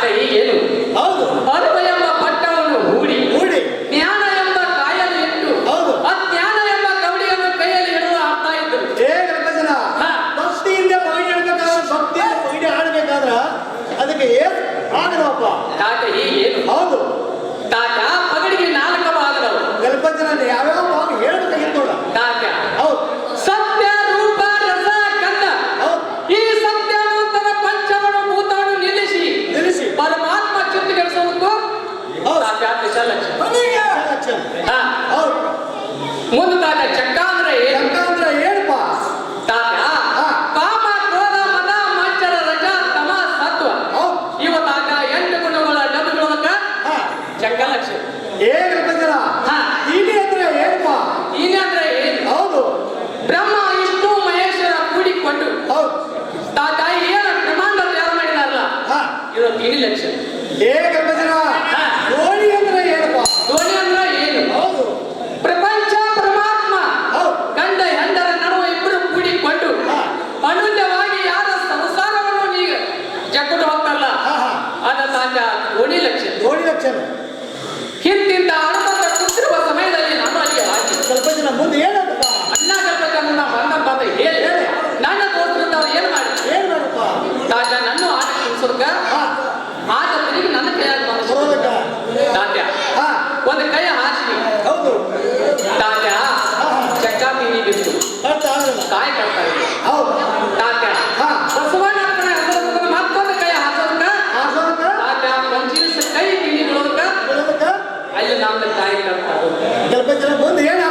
ತಾತ್ಯ ಈಗೇನು ಹೌದು. ಮುಂದೆ ತಾತ ಚಕ್ಕ ಅಂದ್ರೆ ಜಕ್ಕಟ್ಟು ಹೋಗ್ತಾರಲ್ಲ ಹಾ ಹಾ. ಅದ ತಾತ ಓಣಿ ಲಕ್ಷ ಓಣಿ ಲಕ್ಷ ಹಿಂದಿಂದ ಅಣ್ಣಿರುವ ಕೂತಿರುವ ಸಮಯದಲ್ಲಿ ನಾನು ಅಲ್ಲಿ ಹಾಕಿ ಸ್ವಲ್ಪ ಜನ ಮುಂದೆ ಏನಪ್ಪ ಅಣ್ಣ ಗರ್ಭಕನ್ನು ನಾ ಬಂದ ಬಾತ ಹೇಳಿ. ನನ್ನ ದೋಸ್ತರಿಂದ ಅವ್ರು ಏನು ಮಾಡಿ ಏನ್ ಮಾಡಪ್ಪ ತಾತ ನನ್ನ ಆಟ ಸ್ವರ್ಗ ಹಾ. ಆಟ ತಿರುಗಿ ನನ್ನ ಕೈಯಾಗ ಬಂದ ತಾತ್ಯ ಹಾ. ಒಂದು ಕೈ ಹಾಸಿ ಹೌದು. ತಾತ್ಯ ಚಕ್ಕ ಮೀನಿ ಬಿತ್ತು ಕಾಯಿ ಕಟ್ತಾ ಇದೆ. ಹೌದು. ತಾತ್ಯ ಬಂದು ಸ್ವಲ್ಪ ಜನ ಮುಂದೆ ಏನಪ್ಪ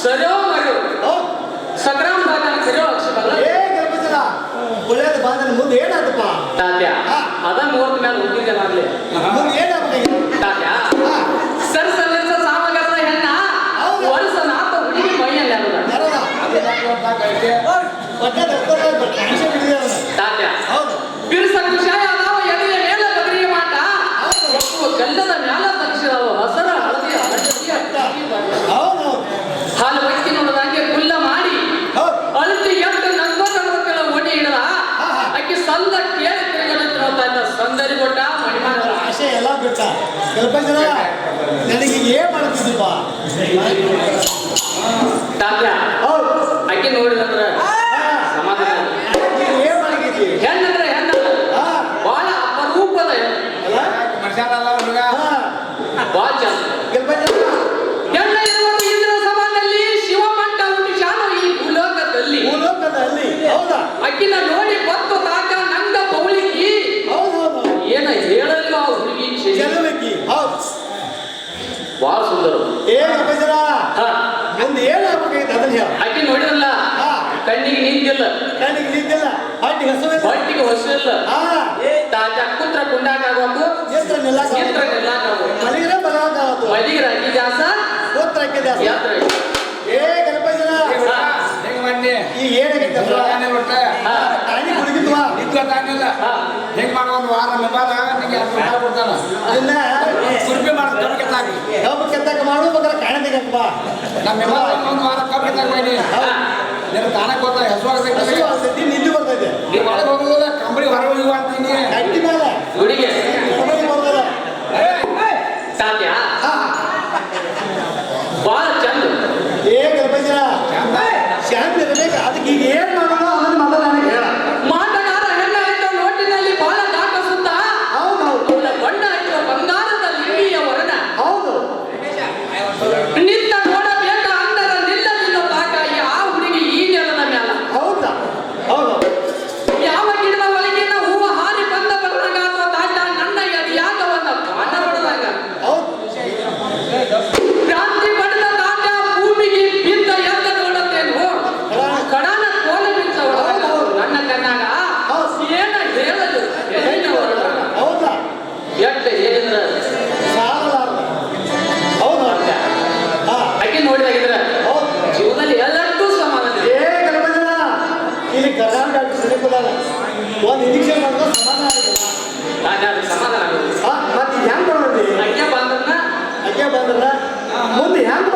ಸರಿಯೋ ಮರು ಹೌದು. ಸಕ್ರಾಮ್ ಬಾಜಾರ ಸರಿಯೋ ಅಕ್ಷಬಲ್ಲ ಒಳ್ಳೇದು ಬಾಂಧನ ಮುಂದೆ ಏನಾಯ್ತಪ್ಪ ತಾತ್ಯ ಅದ ಮುಹೂರ್ತ ಮೇಲೆ ಹುಟ್ಟಿದ್ದನಾಗ್ಲಿ ಮುಂದೆ ಏನಾಗ್ಬೇಕಾಗಿತ್ತು? ತಾತ್ಯ ಹಾ. ಸರ್ ಸಲ್ಲಿಸ ಸಾಮಗಾರದ ಹೆಣ್ಣ. ಹೌದು. ವರ್ಷ ನಾತ ಹುಡುಗಿ ಮೈಯಲ್ಲಿ ತಾತ್ಯ ಹೌದು. ಬಿರುಸ ಕುಶಾಯ ಅದಾವ ಎದೆಯ ಮೇಲೆ ಬದರಿಗೆ ಮಾಟ? ಗಲ್ಲದ ಆಸೆ. ಎಲ್ಲ ಬಿಟ್ಟ ಸ್ವಲ್ಪ ಜನ ನನಗೆ ಏನ್ ಹೌದು. ಅಕ್ಕಿ ನೋಡಿದಂದ್ರ ಹಾ. ಸಮಾಧಾನ. ಏನ್ ಮಾಡಿದ್ವಿ ಹೆಣ್ಣಂದ್ರೆ ಹೆಣ್ಣ. ಬಹಳ ಅಪರೂಪದ ಹೆಣ್ಣು. ಬಹಳ ಸುಂದರ ಏ ಸ್ವಲ್ಪ ಜನ ಹಾ ಮುಂದೆ ಏನಾಗ್ಬೇಕಾಗಿತ್ತು ಅದನ್ನ ಹೇಳ. ಅಕ್ಕಿ ನೋಡಿರಲ್ಲ? ಹಾ. ಕಣ್ಣಿಗೆ ನಿಂತಿಲ್ಲ. ಕಣ್ಣಿಗೆ ನಿಂತಿಲ್ಲ. ಹಟ್ಟಿ ಹೊಟ್ಟಿಗೆ ಇಲ್ಲ ತಾಜ ಕುತ್ರ ನಿಲ್ಲಕ ಮಲಿಗ್ರೆ ಏ ಹೆಂಗ್ ಮಾಡಿ ಈಗ ಏನಾಗೈತೆ ಹಾ. ತಾಯಿ ಕುಡಿಗಿದ್ವಾ? ಹಾ. ಹೆಂಗ್ ಮಾಡೋ ಒಂದು ವಾರ ರೂಪಾಯಿ ಕೊಡ್ತಾನ? ಅದನ್ನ ಕುರ್ಪಿ ಕಬ್ಬು ಕೆತ್ತಕ್ಕೆ ಮಾಡು ಬೇಕಾದ್ರೆ ಕಾಣದಿಗೆ ಬಾ. ನಮ್ಮ ಒಂದು ವಾರ ಕಬ್ಬು ಕೆತ್ತಾಕ ಮಾಡಿ ನಿನ್ನ ಹೆಸರು ಹಸು ಆಗ್ತೈತಿ ಬರ್ತೈತೆ ನೀವು ಒಳಗೆ ಒಂದು ಇಂಜೆಕ್ಷನ್ ಮಾಡಿದ್ರೆ ಸಮಾಧಾನ ಆಗಿಲ್ಲ ಅದು ಸಮಾಧಾನ ಮತ್ತೆ ಹೆಂಗೆ ಮಾಡೋದು ಅಜ್ಞೆ ಬಂದ್ರನ್ನ ಅಜ್ಞೆ ಬಂದ್ರನ್ನ ಮುಂದೆ ಹೆಂಗೆ